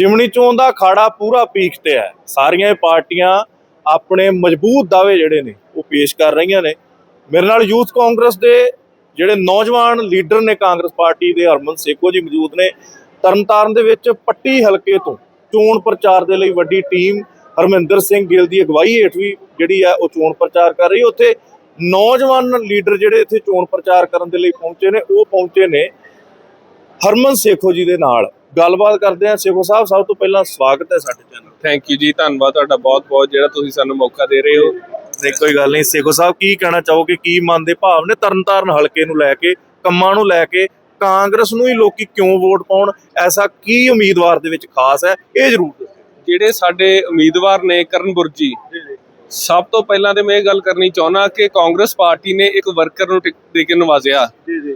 ਜਿਮਣੀ ਚੋਣ ਦਾ ਅਖਾੜਾ ਪੂਰਾ ਪੀਕ ਤੇ ਹੈ। ਸਾਰੀਆਂ ਪਾਰਟੀਆਂ ਆਪਣੇ ਮਜ਼ਬੂਤ ਦਾਅਵੇ ਜਿਹੜੇ ਨੇ, ਉਹ ਪੇਸ਼ ਕਰ ਰਹੀਆਂ ਨੇ। ਮੇਰੇ ਨਾਲ ਯੂਥ ਕਾਂਗਰਸ ਦੇ ਜਿਹੜੇ ਨੌਜਵਾਨ ਲੀਡਰ ਨੇ ਕਾਂਗਰਸ ਪਾਰਟੀ ਦੇ, ਹਰਮਨ ਸੇਖੋ ਜੀ ਮੌਜੂਦ ਨੇ। ਤਰਨਤਾਰਨ ਦੇ ਵਿੱਚ ਪੱਟੀ ਹਲਕੇ ਤੋਂ ਚੋਣ ਪ੍ਰਚਾਰ ਦੇ ਲਈ ਵੱਡੀ ਟੀਮ ਹਰਮਿੰਦਰ ਸਿੰਘ ਗਿੱਲ ਦੀ ਅਗਵਾਈ ਹੇਠ ਵੀ ਜਿਹੜੀ ਹੈ, ਉਹ ਚੋਣ ਪ੍ਰਚਾਰ ਕਰ ਰਹੀ ਉੱਥੇ ਨੌਜਵਾਨ ਲੀਡਰ ਜਿਹੜੇ ਇੱਥੇ ਚੋਣ ਪ੍ਰਚਾਰ ਕਰਨ ਦੇ ਲਈ ਪਹੁੰਚੇ ਨੇ, ਉਹ ਪਹੁੰਚੇ ਨੇ ਹਰਮਨ ਸੇਖੋ ਜੀ ਦੇ ਨਾਲ। ਗੱਲਬਾਤ ਕਰਦੇ ਹਾਂ। ਸੇਖੋ ਸਾਹਿਬ ਸਭ ਤੋਂ ਪਹਿਲਾਂ ਸਵਾਗਤ ਹੈ ਸਾਡੇ ਚੈਨਲ ਥੈਂਕ ਯੂ ਜੀ ਧੰਨਵਾਦ ਤੁਹਾਡਾ ਬਹੁਤ ਬਹੁਤ ਜਿਹੜਾ ਤੁਸੀਂ ਸਾਨੂੰ ਮੌਕਾ ਦੇ ਰਹੇ ਹੋ। ਤੇ ਕੋਈ ਗੱਲ ਨਹੀਂ। ਸੇਖੋ ਸਾਹਿਬ ਕੀ ਕਹਿਣਾ ਚਾਹੋਗੇ ਕੀ ਮਨ ਦੇ ਭਾਵ ਨੇ ਤਰਨਤਾਰਨ ਹਲਕੇ ਨੂੰ ਲੈ ਕੇ ਕੰਮਾਂ ਨੂੰ ਲੈ ਕੇ ਕਾਂਗਰਸ ਨੂੰ ਹੀ ਲੋਕੀ ਕਿਉਂ ਵੋਟ ਪਾਉਣ? ਐਸਾ ਕੀ ਉਮੀਦਵਾਰ ਦੇ ਵਿੱਚ ਖਾਸ ਹੈ? ਇਹ ਜ਼ਰੂਰ ਦੱਸੋ। ਜਿਹੜੇ ਸਾਡੇ ਉਮੀਦਵਾਰ ਨੇ ਕਰਨ ਬੁਰਜੀ ਸਭ ਤੋਂ ਪਹਿਲਾਂ ਤੇ ਮੈਂ ਇਹ ਗੱਲ ਕਰਨੀ ਚਾਹੁੰਦਾ ਕਿ ਕਾਂਗਰਸ ਪਾਰਟੀ ਨੇ ਇੱਕ ਵਰਕਰ ਨੂੰ ਟਿਕਟ ਦੇ ਕੇ ਨਵਾਜ਼ਿਆ। ਜੀ ਜੀ।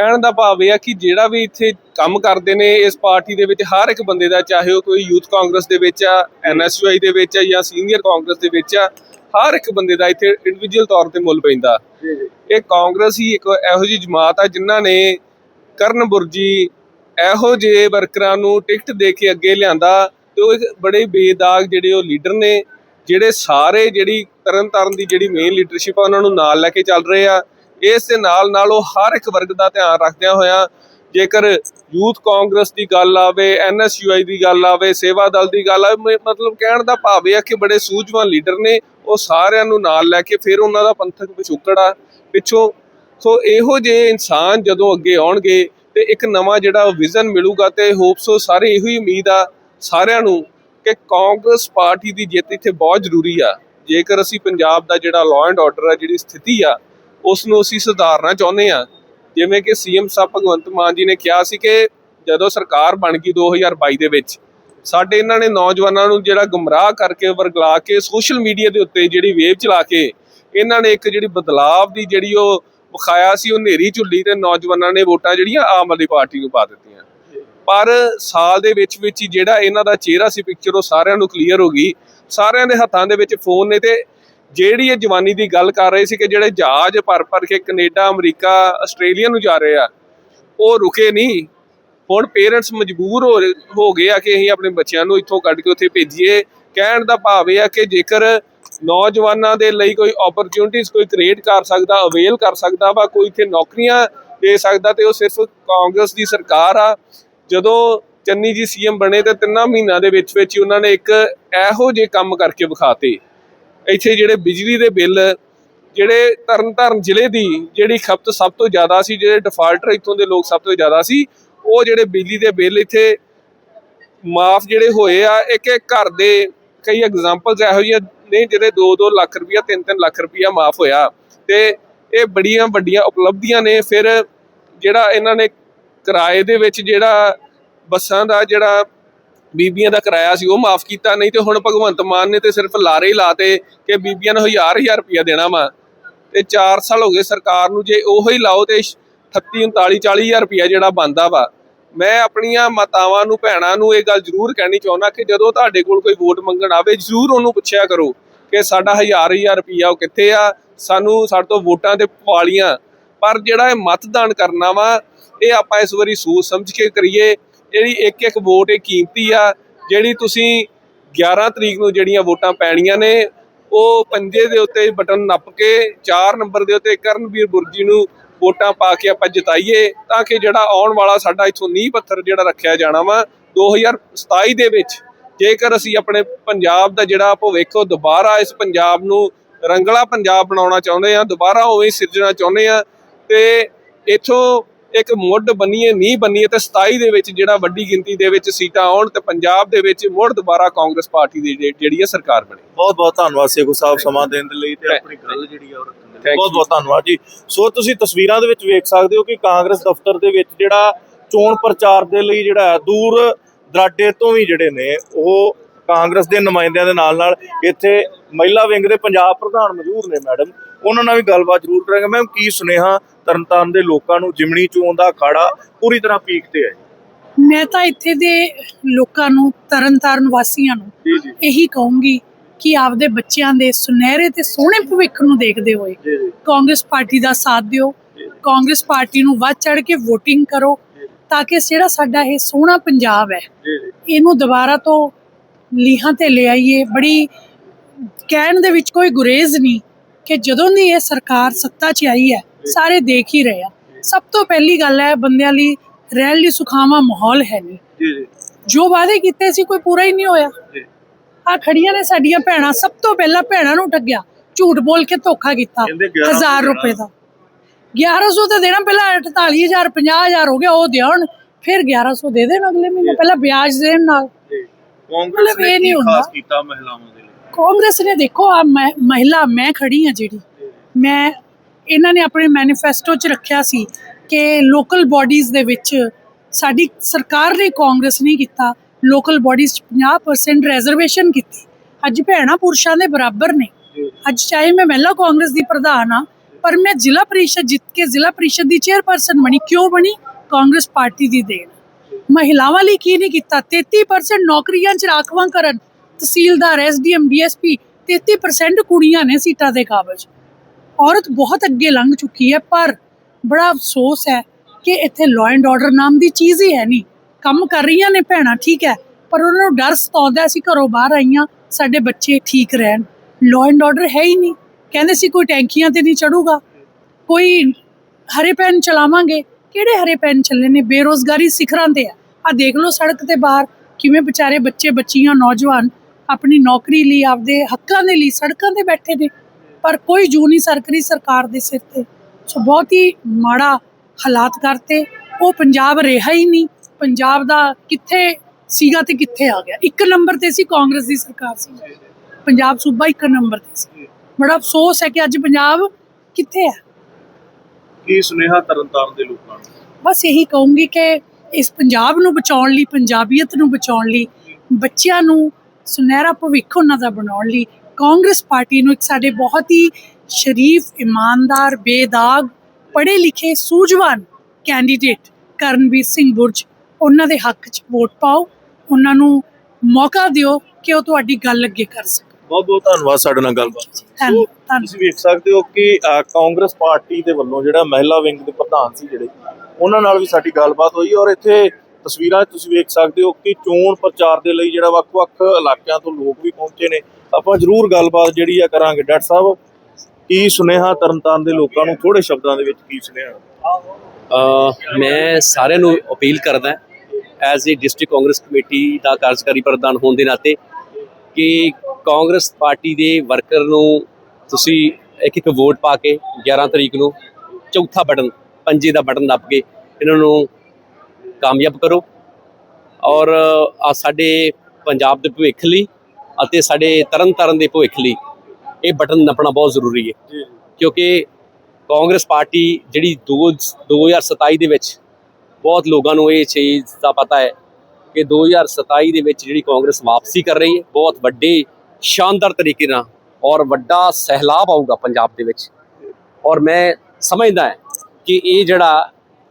ਕਹਿਣ ਦਾ ਭਾਵ ਇਹ ਆ ਕਿ ਜਿਹੜਾ ਵੀ ਇੱਥੇ ਕੰਮ ਕਰਦੇ ਨੇ ਇਸ ਪਾਰਟੀ ਦੇ ਵਿੱਚ ਹਰ ਇੱਕ ਬੰਦੇ ਦਾ ਚਾਹੇ ਉਹ ਕੋਈ ਯੂਥ ਕਾਂਗਰਸ ਦੇ ਵਿੱਚ ਆ ਐਨਐਸਯੂਆਈ ਦੇ ਵਿੱਚ ਆ ਜਾਂ ਸੀਨੀਅਰ ਕਾਂਗਰਸ ਦੇ ਵਿੱਚ ਆ ਹਰ ਇੱਕ ਬੰਦੇ ਦਾ ਇੱਥੇ ਇੰਡੀਵਿਜੂਅਲ ਤੌਰ ਤੇ ਮੁੱਲ ਪੈਂਦਾ। ਜੀ ਜੀ। ਇਹ ਕਾਂਗਰਸ ਹੀ ਇੱਕ ਇਹੋ ਜਿਹੀ ਜਮਾਤ ਆ ਜਿਨ੍ਹਾਂ ਨੇ ਕਰਨ ਬੁਰਜੀ ਇਹੋ ਜਿਹੇ ਵਰਕਰਾਂ ਨੂੰ ਟਿਕਟ ਦੇ ਕੇ ਅੱਗੇ ਲਿਆਂਦਾ ਤੇ ਉਹ ਇੱਕ ਬੜੇ ਬੇਦਾਗ ਜਿਹੜੇ ਉਹ ਲੀਡਰ ਨੇ ਜਿਹੜੇ ਸਾਰੇ ਜਿਹੜੀ ਤਰਨ ਤਾਰਨ ਦੀ ਜਿਹੜੀ ਮੇਨ ਲੀਡਰਸ਼ਿਪ ਆ ਉਹਨਾਂ ਨੂੰ ਨਾਲ ਲੈ ਕੇ ਚੱਲ ਰਹੇ ਆ। ਇਸ ਦੇ ਨਾਲ ਨਾਲ ਉਹ ਹਰ ਇੱਕ ਵਰਗ ਦਾ ਧਿਆਨ ਰੱਖਦਿਆਂ ਹੋਇਆਂ ਜੇਕਰ ਯੂਥ ਕਾਂਗਰਸ ਦੀ ਗੱਲ ਆਵੇ ਐਨਐਸਯੂਆਈ ਦੀ ਗੱਲ ਆਵੇ, ਸੇਵਾ ਦਲ ਦੀ ਗੱਲ ਆਵੇ ਮਤਲਬ ਕਹਿਣ ਦਾ ਭਾਵ ਇਹ ਆ ਕਿ ਬੜੇ ਸੂਝਵਾਨ ਲੀਡਰ ਨੇ, ਉਹ ਸਾਰਿਆਂ ਨੂੰ ਨਾਲ ਲੈ ਕੇ ਫਿਰ ਉਹਨਾਂ ਦਾ ਪੰਥਕ ਪਿਛੋਕੜ ਆ ਪਿੱਛੋਂ। ਸੋ ਇਹੋ ਜਿਹੇ ਇਨਸਾਨ ਜਦੋਂ ਅੱਗੇ ਆਉਣਗੇ ਤੇ ਇੱਕ ਨਵਾਂ ਜਿਹੜਾ ਵਿਜ਼ਨ ਮਿਲੂਗਾ ਤੇ ਹੋਪਸੋ ਸਾਰੇ ਇਹੋ ਹੀ ਉਮੀਦ ਆ ਸਾਰਿਆਂ ਨੂੰ ਕਿ ਕਾਂਗਰਸ ਪਾਰਟੀ ਦੀ ਜਿੱਤ ਇੱਥੇ ਬਹੁਤ ਜ਼ਰੂਰੀ ਆ। ਜੇਕਰ ਅਸੀਂ ਪੰਜਾਬ ਦਾ ਜਿਹੜਾ ਲਾਅ ਐਂਡ ਆਰਡਰ ਆ, ਜਿਹੜੀ ਸਥਿਤੀ ਆ ਉਸ ਨੂੰ ਅਸੀਂ ਸੁਧਾਰਨਾ ਚਾਹੁੰਦੇ ਆ ਜਿਵੇਂ ਕਿ ਸੀਐਮ ਸਾਹਿਬ ਭਗਵੰਤ ਮਾਨ ਜੀ ਨੇ ਕਿਹਾ ਸੀ ਕਿ ਜਦੋਂ ਸਰਕਾਰ ਬਣ ਗਈ 2022 ਦੇ ਵਿੱਚ, ਸਾਡੇ ਇਹਨਾਂ ਨੇ ਨੌਜਵਾਨਾਂ ਨੂੰ ਜਿਹੜਾ ਗੁੰਮਰਾਹ ਕਰਕੇ ਵਰਗਲਾ ਕੇ ਸੋਸ਼ਲ ਮੀਡੀਆ ਦੇ ਉੱਤੇ ਜਿਹੜੀ ਵੇਵ ਚਲਾ ਕੇ ਇਹਨਾਂ ਨੇ ਇੱਕ ਜਿਹੜੀ ਬਦਲਾਵ ਦੀ ਜਿਹੜੀ ਉਹ ਵਿਖਾਇਆ ਸੀ, ਉਹ ਨੇਰੀ ਝੁੱਲੀ ਤੇ ਨੌਜਵਾਨਾਂ ਨੇ ਵੋਟਾਂ ਜਿਹੜੀਆਂ ਆਮ ਆਦਮੀ ਪਾਰਟੀ ਨੂੰ ਪਾ ਦਿੱਤੀਆਂ। ਪਰ ਸਾਲ ਦੇ ਵਿੱਚ ਵਿੱਚ ਜਿਹੜਾ ਇਹਨਾਂ ਦਾ ਚਿਹਰਾ ਸੀ ਪਿਕਚਰ ਉਹ ਸਾਰਿਆਂ ਨੂੰ ਕਲੀਅਰ ਹੋ ਗਈ। ਸਾਰਿਆਂ ਦੇ ਹੱਥਾਂ ਦੇ ਵਿੱਚ ਫੋਨ ਨੇ ਤੇ ਜਿਹੜੀ ਇਹ ਜਵਾਨੀ ਦੀ ਗੱਲ ਕਰ ਰਹੇ ਸੀ ਕਿ ਜਿਹੜੇ ਜਹਾਜ਼ ਭਰ ਭਰ ਕੇ ਕੈਨੇਡਾ, ਅਮਰੀਕਾ, ਆਸਟ੍ਰੇਲੀਆ ਨੂੰ ਜਾ ਰਹੇ ਆ, ਉਹ ਰੁਕੇ ਨਹੀਂ। ਹੁਣ ਪੇਰੈਂਟਸ ਮਜਬੂਰ ਹੋ ਹੋ ਗਏ ਆ ਕਿ ਅਸੀਂ ਆਪਣੇ ਬੱਚਿਆਂ ਨੂੰ ਇੱਥੋਂ ਕੱਢ ਕੇ ਉੱਥੇ ਭੇਜੀਏ। ਕਹਿਣ ਦਾ ਭਾਵ ਇਹ ਆ ਕਿ ਜੇਕਰ ਨੌਜਵਾਨਾਂ ਦੇ ਲਈ ਕੋਈ ਓਪਰਚ्युनिटीਜ਼ ਕੋਈ ਕ੍ਰੀਏਟ ਕਰ ਸਕਦਾ ਅਵੇਲ ਕਰ ਸਕਦਾ ਵਾ, ਕੋਈ ਇੱਥੇ ਨੌਕਰੀਆਂ ਦੇ ਸਕਦਾ ਤੇ ਉਹ ਸਿਰਫ ਕਾਂਗਰਸ ਦੀ ਸਰਕਾਰ ਆ। ਜਦੋਂ ਚੰਨੀ ਜੀ ਸੀਐਮ ਬਣੇ ਤੇ ਤਿੰਨਾਂ ਮਹੀਨਿਆਂ ਦੇ ਵਿੱਚ ਵਿੱਚ ਹੀ ਉਹਨਾਂ ਨੇ ਇੱਕ ਇਹੋ ਜਿਹੇ ਕੰਮ ਕਰਕੇ ਵਿਖਾਤੇ। ਇੱਥੇ ਜਿਹੜੇ ਬਿਜਲੀ ਦੇ ਬਿੱਲ, ਜਿਹੜੇ ਤਰਨਤਾਰਨ ਜ਼ਿਲ੍ਹੇ ਦੀ ਜਿਹੜੀ ਖਪਤ ਸਭ ਤੋਂ ਜ਼ਿਆਦਾ ਸੀ, ਜਿਹੜੇ ਡਿਫਾਲਟਰ ਇੱਥੋਂ ਦੇ ਲੋਕ ਸਭ ਤੋਂ ਜ਼ਿਆਦਾ ਸੀ, ਉਹ ਜਿਹੜੇ ਬਿਜਲੀ ਦੇ ਬਿੱਲ ਇੱਥੇ ਮਾਫ ਜਿਹੜੇ ਹੋਏ ਆ, ਇੱਕ ਇੱਕ ਘਰ ਦੇ ਕਈ ਐਗਜ਼ਾਮਪਲਸ ਇਹੋ ਜਿਹੀਆਂ ਨੇ ਜਿਹੜੇ 2-2 ਲੱਖ ਰੁਪਇਆ 3-3 ਲੱਖ ਰੁਪਇਆ ਮਾਫ ਹੋਇਆ। ਤੇ ਇਹ ਬੜੀਆਂ ਵੱਡੀਆਂ ਉਪਲਬਧੀਆਂ ਨੇ, ਫਿਰ ਜਿਹੜਾ ਇਹਨਾਂ ਨੇ ਕਿਰਾਏ ਦੇ ਵਿੱਚ ਜਿਹੜਾ ਬੱਸਾਂ ਦਾ ਜਿਹੜਾ ਬੀਬੀਆਂ ਦਾ ਕਿਰਾਇਆ ਸੀ, ਉਹ ਮਾਫ ਕੀਤਾ, ਨਹੀਂ ਤੇ ਹੁਣ ਭਗਵੰਤ ਮਾਨ ਨੇ ਤੇ ਸਿਰਫ ਲਾਰੇ ਹੀ ਲਾਤੇ ਕਿ ਬੀਬੀਆਂ ਨੂੰ ਹਜ਼ਾਰ ਹਜ਼ਾਰ ਰੁਪਇਆ ਦੇਣਾ ਵਾ। ਤੇ 4 ਸਾਲ ਹੋ ਗਏ ਸਰਕਾਰ ਨੂੰ, ਜੇ ਉਹੋ ਹੀ ਲਾਓ ਤੇ 38 39 40 ਹਜ਼ਾਰ ਰੁਪਇਆ ਜਿਹੜਾ ਬੰਦਾ ਵਾ। ਮੈਂ ਆਪਣੀਆਂ ਮਾਤਾਵਾਂ ਨੂੰ, ਭੈਣਾਂ ਨੂੰ ਇਹ ਗੱਲ ਜ਼ਰੂਰ ਕਹਿਣੀ ਚਾਹੁੰਦਾ ਕਿ ਜਦੋਂ ਤੁਹਾਡੇ ਕੋਲ ਕੋਈ ਵੋਟ ਮੰਗਣ ਆਵੇ, ਜ਼ਰੂਰ ਉਹਨੂੰ ਪੁੱਛਿਆ ਕਰੋ ਕਿ ਸਾਡਾ ਹਜ਼ਾਰ ਹਜ਼ਾਰ ਰੁਪਇਆ ਉਹ ਕਿੱਥੇ ਆ? ਸਾਨੂੰ ਸਾਡੇ ਤੋਂ ਵੋਟਾਂ ਤੇ ਪਵਾਲੀਆਂ। ਪਰ ਜਿਹੜਾ ਇਹ ਮਤਦਾਨ ਕਰਨਾ ਵਾ, ਇਹ ਆਪਾਂ ਇਸ ਵਾਰੀ ਸੋਚ ਸਮਝ ਕੇ ਕਰੀਏ। ਜਿਹੜੀ ਇੱਕ ਇੱਕ ਵੋਟ ਇਹ ਕੀਮਤੀ ਆ, ਜਿਹੜੀ ਤੁਸੀਂ 11 ਤਰੀਕ ਨੂੰ ਜਿਹੜੀਆਂ ਵੋਟਾਂ ਪੈਣੀਆਂ ਨੇ, ਉਹ ਪੰਜੇ ਦੇ ਉੱਤੇ ਬਟਨ ਨੱਪ ਕੇ 4 ਨੰਬਰ ਦੇ ਉੱਤੇ ਕਰਨਵੀਰ ਬੁਰਜੀ ਨੂੰ ਵੋਟਾਂ ਪਾ ਕੇ ਆਪਾਂ ਜਿਤਾਈਏ, ਤਾਂ ਕਿ ਜਿਹੜਾ ਆਉਣ ਵਾਲਾ ਸਾਡਾ ਇਥੋਂ ਨੀਂਹ ਪੱਥਰ ਜਿਹੜਾ ਰੱਖਿਆ ਜਾਣਾ ਵਾ 2027 ਦੇ ਵਿੱਚ, ਜੇਕਰ ਅਸੀਂ ਆਪਣੇ ਪੰਜਾਬ ਦਾ ਜਿਹੜਾ ਭਵਿੱਖ ਉਹ ਦੁਬਾਰਾ ਇਸ ਪੰਜਾਬ ਨੂੰ ਰੰਗਲਾ ਪੰਜਾਬ ਬਣਾਉਣਾ ਚਾਹੁੰਦੇ ਆ ਦੁਬਾਰਾ ਉਵੇਂ ਸਿਰਜਣਾ ਚਾਹੁੰਦੇ ਆ ਤੇ ਇਥੋਂ ਇੱਕ ਮੁੱਢ ਬੰਨੀਏ ਨਹੀਂ ਬੰਨੀਏ ਤੇ 27 ਦੇ ਵਿੱਚ ਜਿਹੜਾ ਵੱਡੀ ਗਿਣਤੀ ਦੇ ਵਿੱਚ ਸੀਟਾਂ ਆਉਣ ਤੇ ਪੰਜਾਬ ਦੇ ਵਿੱਚ ਮੁੜ ਦੁਬਾਰਾ ਕਾਂਗਰਸ ਪਾਰਟੀ ਦੀ ਜਿਹੜੀ- ਹੈ ਸਰਕਾਰ ਬਣੇ। ਬਹੁਤ ਬਹੁਤ ਧੰਨਵਾਦ ਸੇਖੋ ਸਾਹਿਬ ਸਮਾਂ ਦੇਣ ਦੇ ਲਈ ਤੇ ਆਪਣੀ ਗੱਲ ਜਿਹੜੀ ਆ ਉਹ ਰੱਖਣ ਦੇ ਬਹੁਤ. ਬਹੁਤ ਧੰਨਵਾਦ ਜੀ। ਸੋ ਤੁਸੀਂ ਤਸਵੀਰਾਂ ਦੇ ਵਿੱਚ ਵੇਖ ਸਕਦੇ ਹੋ ਕਿ ਕਾਂਗਰਸ ਦਫ਼ਤਰ ਦੇ ਵਿੱਚ ਜਿਹੜਾ ਚੋਣ ਪ੍ਰਚਾਰ ਦੇ ਲਈ ਜਿਹੜਾ ਹੈ, ਦੂਰ ਦਰਾਡੇ ਤੋਂ ਵੀ ਜਿਹੜੇ ਨੇ ਉਹ ਕਾਂਗਰਸ ਦੇ ਨੁਮਾਇੰਦਿਆਂ ਦੇ ਨਾਲ ਨਾਲ ਇੱਥੇ ਮਹਿਲਾ ਵਿੰਗ ਦੇ ਪੰਜਾਬ ਪ੍ਰਧਾਨ ਮੌਜੂਦ ਨੇ ਮੈਡਮ। ਉਹਨਾਂ ਨਾਲ ਵੀ ਗੱਲਬਾਤ ਜ਼ਰੂਰ ਕਰਾਂਗੇ। ਮੈਮ ਕੀ ਸੁਨੇਹਾ ਤਰਨਤਾਰਨ ਦੇ ਲੋਕਾਂ ਨੂੰ ਜਿਮਣੀ ਚੋਣ ਦਾ ਅਖਾੜਾ ਪੂਰੀ ਤਰ੍ਹਾਂ ਪੀਕ ਤੇ ਹੈ ਮੈਂ ਤਾਂ ਇੱਥੇ ਦੇ ਲੋਕਾਂ ਨੂੰ ਤਰਨਤਾਰਨ ਵਾਸੀਆਂ ਨੂੰ ਇਹੀ ਕਹੂੰਗੀ ਕਿ ਆਪਦੇ ਬੱਚਿਆਂ ਦੇ ਸੁਨਹਿਰੇ ਤੇ ਸੋਹਣੇ ਭਵਿੱਖ ਨੂੰ ਦੇਖਦੇ ਹੋਏ ਕਾਂਗਰਸ ਪਾਰਟੀ ਦਾ ਸਾਥ ਦਿਓ ਕਾਂਗਰਸ ਪਾਰਟੀ ਨੂੰ ਵੱਧ ਚੜ ਕੇ VOTING ਕਰੋ ਤਾਂ ਕਿ ਜਿਹੜਾ ਸਾਡਾ ਇਹ ਸੋਹਣਾ ਪੰਜਾਬ ਹੈ ਇਹਨੂੰ ਦੁਬਾਰਾ ਤੋਂ ਲੀਹਾਂ ਤੇ ਲੈ ਆਈਏ। ਬੜੀ ਕਹਿਣ ਦੇ ਵਿੱਚ ਕੋਈ ਗੁਰੇਜ਼ ਨਹੀਂ ਕਿ ਜਦੋਂ ਦੀ ਇਹ ਸਰਕਾਰ ਸੱਤਾ 'ਚ ਆਈ ਹੈ ਸਾਰੇ ਦੇਖ ਹੀ ਰਹੇ ਆ। ਸਭ ਤੋਂ ਪਹਿਲੀ ਗੱਲ ਹੈ ਬੰਦਿਆਂ ਲਈ ਰਹਿਣ ਲਈ ਸੁਖਾਵਾਂ ਮਾਹੌਲ ਹੈ ਨਹੀਂ। ਜੀ ਜੀ। ਜੋ ਵਾਅਦੇ ਕੀਤੇ ਸੀ ਕੋਈ ਪੂਰਾ ਹੀ ਨਹੀਂ ਹੋਇਆ। ਜੀ। ਆ ਖੜੀਆਂ ਨੇ ਸਾਡੀਆਂ ਭੈਣਾਂ ਸਭ ਤੋਂ ਪਹਿਲਾਂ ਭੈਣਾਂ ਨੂੰ ਠੱਗਿਆ। ਝੂਠ ਬੋਲ ਕੇ ਧੋਖਾ ਕੀਤਾ ਕਹਿੰਦੇ 1100 1000 ਰੁਪਏ ਦਾ। 1100 ਤਾਂ ਦੇਣਾ ਪਹਿਲਾਂ 48000 50000 ਹੋ ਗਿਆ ਉਹ ਦੇਣ ਫਿਰ 1100 ਦੇ ਦੇਣ ਅਗਲੇ ਮਹੀਨੇ ਪਹਿਲਾਂ ਵਿਆਜ ਦੇਣ ਨਾਲ। ਜੀ। ਕਾਂਗਰਸ ਮਤਲਬ ਨੇ ਇਹ ਕੀ ਨਹੀਂ ਹੁੰਦਾ। ਖਾਸ ਕੀਤਾ ਮਹਿਲਾਵਾਂ ਦੇ ਲਈ? ਕਾਂਗਰਸ ਨੇ ਦੇਖੋ ਆ ਮਹਿਲਾ ਮੈਂ ਖੜੀ ਆ ਜਿਹੜੀ। ਮੈਂ ਇਹਨਾਂ ਨੇ ਆਪਣੇ ਮੈਨੀਫੈਸਟੋ 'ਚ ਰੱਖਿਆ ਸੀ ਕਿ ਲੋਕਲ ਬਾਡੀਜ਼ ਦੇ ਵਿੱਚ ਸਾਡੀ ਸਰਕਾਰ ਨੇ ਕਾਂਗਰਸ ਨਹੀਂ ਕੀਤਾ ਲੋਕਲ ਬਾਡੀਜ਼ 'ਚ 50% ਰਿਜ਼ਰਵੇਸ਼ਨ ਕੀਤੀ। ਅੱਜ ਭੈਣਾਂ ਪੁਰਸ਼ਾਂ ਦੇ ਬਰਾਬਰ ਨੇ। ਅੱਜ ਚਾਹੇ ਮੈਂ ਮਹਿਲਾ ਕਾਂਗਰਸ ਦੀ ਪ੍ਰਧਾਨ ਆ ਪਰ ਮੈਂ ਜ਼ਿਲ੍ਹਾ ਪਰਿਸ਼ਦ ਜਿੱਤ ਕੇ ਜ਼ਿਲ੍ਹਾ ਪਰਿਸ਼ਦ ਦੀ ਚੇਅਰਪਰਸਨ ਬਣੀ ਕਿਉਂ ਬਣੀ? ਕਾਂਗਰਸ ਪਾਰਟੀ ਦੀ ਦੇਣ। ਮਹਿਲਾਵਾਂ ਲਈ ਕੀ ਨਹੀਂ ਕੀਤਾ? 33% ਨੌਕਰੀਆਂ ਚ ਰਾਖਵਾਂਕਰਨ ਤਹਿਸੀਲਦਾਰ ਐਸਡੀਐਮ ਡੀਐਸਪੀ 33% ਕੁੜੀਆਂ ਨੇ ਸੀਟਾਂ ਦੇ ਕਾਬਜ। ਔਰਤ ਬਹੁਤ ਅੱਗੇ ਲੰਘ ਚੁੱਕੀ ਹੈ, ਪਰ ਬੜਾ ਅਫਸੋਸ ਹੈ ਕਿ ਇੱਥੇ ਲਾਅ ਐਂਡ ਆਰਡਰ ਨਾਮ ਦੀ ਚੀਜ਼ ਹੀ ਹੈ ਨਹੀਂ। ਕੰਮ ਕਰ ਰਹੀਆਂ ਨੇ ਭੈਣਾਂ, ਠੀਕ ਹੈ, ਪਰ ਉਹਨਾਂ ਨੂੰ ਡਰ ਸਤਾਉਂਦਾ ਸੀ ਘਰੋਂ ਬਾਹਰ ਆਈਆਂ, ਸਾਡੇ ਬੱਚੇ ਠੀਕ ਰਹਿਣ। ਲਾਅ ਐਂਡ ਆਰਡਰ ਹੈ ਹੀ ਨਹੀਂ। ਕਹਿੰਦੇ ਸੀ ਕੋਈ ਟੈਂਕੀਆਂ ਤੇ ਨਹੀਂ ਚੜੂਗਾ। ਕੋਈ ਹਰੇ ਪੈਨ ਚਲਾਵਾਂਗੇ। ਕਿਹੜੇ ਹਰੇ ਪੈਨ ਚੱਲੇ ਨੇ? ਬੇਰੋਜ਼ਗਾਰੀ ਸਿਖਰਾਂ ਤੇ ਆ ਆ ਦੇਖ ਲਓ ਸੜਕ ਤੇ ਬਾਹਰ, ਕਿਵੇਂ ਵਿਚਾਰੇ ਬੱਚੇ, ਬੱਚੀਆਂ, ਨੌਜਵਾਨ ਆਪਣੀ ਨੌਕਰੀ ਲਈ, ਆਪਦੇ ਹੱਕਾਂ ਦੇ ਲਈ ਸੜਕਾਂ ਤੇ ਬੈਠੇ ਨੇ। ਪਰ ਕੋਈ ਜੂ ਨਹੀਂ ਸਰਕਾਰੀ ਸਰਕਾਰ ਦੇ ਸਿਰ ਤੇ। ਸੋ ਬਹੁਤ ਹੀ ਮਾੜਾ ਹਾਲਾਤ ਕਰਤੇ। ਉਹ ਪੰਜਾਬ ਰਿਹਾ ਹੀ ਨਹੀਂ। ਪੰਜਾਬ ਦਾ ਕਿੱਥੇ ਸੀਗਾ ਤੇ ਕਿੱਥੇ ਆ ਗਿਆ। ਇੱਕ ਨੰਬਰ ਤੇ ਸੀ ਕਾਂਗਰਸ ਦੀ ਸਰਕਾਰ ਸੀ। ਪੰਜਾਬ ਸੂਬਾ ਇੱਕ ਨੰਬਰ ਤੇ ਸੀ। ਬੜਾ ਅਫਸੋਸ ਹੈ ਕਿ ਅੱਜ ਪੰਜਾਬ ਕਿੱਥੇ ਹੈ? ਕੀ ਸੁਨੇਹਾ ਤਰਨਤਾਰਨ ਦੇ ਲੋਕਾਂ ਨੂੰ? ਬਸ ਇਹੀ ਕਹੂੰਗੀ ਕਿ ਇਸ ਪੰਜਾਬ ਨੂੰ ਬਚਾਉਣ ਲਈ ਪੰਜਾਬੀਅਤ ਨੂੰ ਬਚਾਉਣ ਲਈ ਬੱਚਿਆਂ ਨੂੰ ਸੁਨਹਿਰਾ ਭਵਿੱਖ ਉਹਨਾਂ ਦਾ ਬਣਾਉਣ ਲਈ ਕਾਂਗਰਸ ਪਾਰਟੀ ਨੂੰ ਇੱਕ ਸਾਡੇ ਬਹੁਤ ਹੀ ਸ਼ਰੀਫ ਇਮਾਨਦਾਰ ਬੇਦਾਗ ਪੜ੍ਹੇ ਲਿਖੇ ਸੂਝਵਾਨ ਕੈਂਡੀਡੇਟ ਕਰਨਵੀਰ ਸਿੰਘ ਬੁਰਜ ਉਹਨਾਂ ਦੇ ਹੱਕ 'ਚ ਵੋਟ ਪਾਓ। ਉਹਨਾਂ ਨੂੰ ਮੌਕਾ ਦਿਓ ਕਿ ਉਹ ਤੁਹਾਡੀ ਗੱਲ ਅੱਗੇ ਕਰ ਸਕਣ। ਬਹੁਤ ਬਹੁਤ ਧੰਨਵਾਦ ਸਾਡੇ ਨਾਲ ਗੱਲਬਾਤ ਧੰਨ- ਧੰਨ- ਤੁਸੀਂ ਵੇਖ ਸਕਦੇ ਹੋ ਕਿ ਕਾਂਗਰਸ ਪਾਰਟੀ ਦੇ ਵੱਲੋਂ ਜਿਹੜਾ ਮਹਿਲਾ ਵਿੰਗ ਦੇ ਪ੍ਰਧਾਨ ਸੀ ਜਿਹੜੇ ਉਹਨਾਂ ਨਾਲ ਵੀ ਸਾਡੀ ਗੱਲਬਾਤ ਹੋਈ ਔਰ ਇੱਥੇ ਤਸਵੀਰਾਂ 'ਚ ਤੁਸੀਂ ਵੇਖ ਸਕਦੇ ਹੋ ਕਿ ਚੋਣ ਪ੍ਰਚਾਰ ਦੇ ਲਈ ਜਿਹੜਾ ਵੱਖ-ਵੱਖ ਇਲਾਕਿਆਂ ਤੋਂ ਲੋਕ ਵੀ ਪਹੁੰਚੇ ਨੇ। ਆਪਾਂ ਜ਼ਰੂਰ ਗੱਲਬਾਤ ਜਿਹੜੀ ਆ ਕਰਾਂਗੇ। ਡਾਕਟਰ ਸਾਹਿਬ, ਕੀ ਸੁਨੇਹਾ ਤਰਨਤਾਰਨ ਦੇ ਲੋਕਾਂ ਨੂੰ? ਥੋੜੇ ਸ਼ਬਦਾਂ ਦੇ ਵਿੱਚ ਕੀ ਸੁਨੇਹਾ? ਮੈਂ ਸਾਰਿਆਂ ਨੂੰ ਅਪੀਲ ਕਰਦਾ as a district Congress committee ਦਾ ਕਾਰਜਕਾਰੀ ਪ੍ਰਧਾਨ ਹੋਣ ਦੇ ਨਾਤੇ ਕਿ ਕਾਂਗਰਸ ਪਾਰਟੀ ਦੇ ਵਰਕਰ ਨੂੰ ਤੁਸੀਂ ਇੱਕ ਇੱਕ ਵੋਟ ਪਾ ਕੇ 11 ਤਰੀਕ ਨੂੰ ਚੌਥਾ ਬਟਨ, ਪੰਜੇ ਦਾ ਬਟਨ ਦੱਬ ਕੇ ਇਹਨਾਂ ਨੂੰ ਕਾਮਯਾਬ ਕਰੋ। ਔਰ ਆ ਸਾਡੇ ਪੰਜਾਬ ਦੇ ਭਵਿੱਖ ਲਈ ਅਤੇ ਸਾਡੇ ਤਰਨਤਾਰਨ ਦੇ ਭਵਿੱਖ ਲਈ ਇਹ ਬਟਨ ਨੱਪਣਾ ਬਹੁਤ ਜ਼ਰੂਰੀ ਹੈ। ਕਿਉਂਕਿ ਕਾਂਗਰਸ ਪਾਰਟੀ ਜਿਹੜੀ ਦੋ 2027 ਦੇ ਵਿੱਚ ਬਹੁਤ ਲੋਕਾਂ ਨੂੰ ਇਹ ਚੀਜ਼ ਦਾ ਪਤਾ ਹੈ ਕਿ 2027 ਦੇ ਵਿੱਚ ਜਿਹੜੀ ਕਾਂਗਰਸ ਵਾਪਸੀ ਕਰ ਰਹੀ ਹੈ ਬਹੁਤ ਵੱਡੇ ਸ਼ਾਨਦਾਰ ਤਰੀਕੇ ਨਾਲ ਔਰ ਵੱਡਾ ਸਹਿਲਾਬ ਆਊਗਾ ਪੰਜਾਬ ਦੇ ਵਿੱਚ। ਔਰ ਮੈਂ ਸਮਝਦਾ ਹਾਂ ਕਿ ਇਹ ਜਿਹੜਾ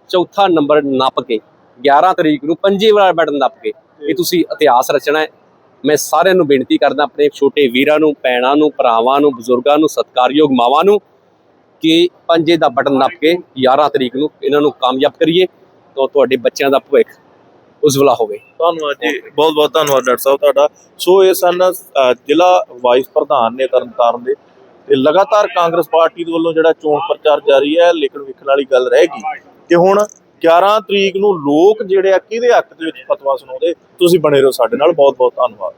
ਚੌਥਾ ਨੰਬਰ ਨੱਪ ਕੇ 11 ਤਰੀਕ ਨੂੰ ਪੰਜੇ ਵਾਲਾ ਬਟਨ ਨੱਪ ਕੇ ਇਹ ਤੁਸੀਂ ਇਤਿਹਾਸ ਰਚਣਾ ਹੈ। ਮੈਂ ਸਾਰਿਆਂ ਨੂੰ ਬੇਨਤੀ ਕਰਦਾ ਆਪਣੇ ਛੋਟੇ ਵੀਰਾਂ ਨੂੰ ਭੈਣਾਂ ਨੂੰ ਭਰਾਵਾਂ ਨੂੰ ਬਜ਼ੁਰਗਾਂ ਨੂੰ ਸਤਿਕਾਰਯੋਗ ਮਾਵਾਂ ਨੂੰ ਕਿ ਪੰਜੇ ਦਾ ਬਟਨ ਨੱਪ ਕੇ 11 ਤਰੀਕ ਨੂੰ ਇਹਨਾਂ ਨੂੰ ਕਾਮਯਾਬ ਕਰੀਏ ਤਾਂ ਤੁਹਾਡੇ ਬੱਚਿਆਂ ਦਾ ਭਵਿੱਖ ਉਜਵਲਾ ਹੋਵੇ। ਧੰਨਵਾਦ ਜੀ। ਬਹੁਤ ਬਹੁਤ ਧੰਨਵਾਦ ਡਾਕਟਰ ਸਾਹਿਬ ਤੁਹਾਡਾ। ਸੋ ਇਹ ਸਨ ਜ਼ਿਲ੍ਹਾ ਵਾਈਸ ਪ੍ਰਧਾਨ ਨੇ ਤਰਨਤਾਰਨ ਦੇ ਤੇ ਲਗਾਤਾਰ ਕਾਂਗਰਸ ਪਾਰਟੀ ਦੇ ਵੱਲੋਂ ਜਿਹੜਾ ਚੋਣ ਪ੍ਰਚਾਰ ਜਾਰੀ ਹੈ ਲੇਕਿਨ ਵੇਖਣ ਵਾਲੀ ਗੱਲ ਰਹੇਗੀ ਕਿ ਹੁਣ 11 ਤਰੀਕ ਨੂੰ ਲੋਕ ਜਿਹੜੇ ਆ, ਕਿਹਦੇ ਹੱਕ ਦੇ ਵਿੱਚ ਫਤਵਾ ਸੁਣਾਉਂਦੇ? ਤੁਸੀਂ ਬਣੇ ਰਹੋ ਸਾਡੇ ਨਾਲ। ਬਹੁਤ ਬਹੁਤ ਧੰਨਵਾਦ।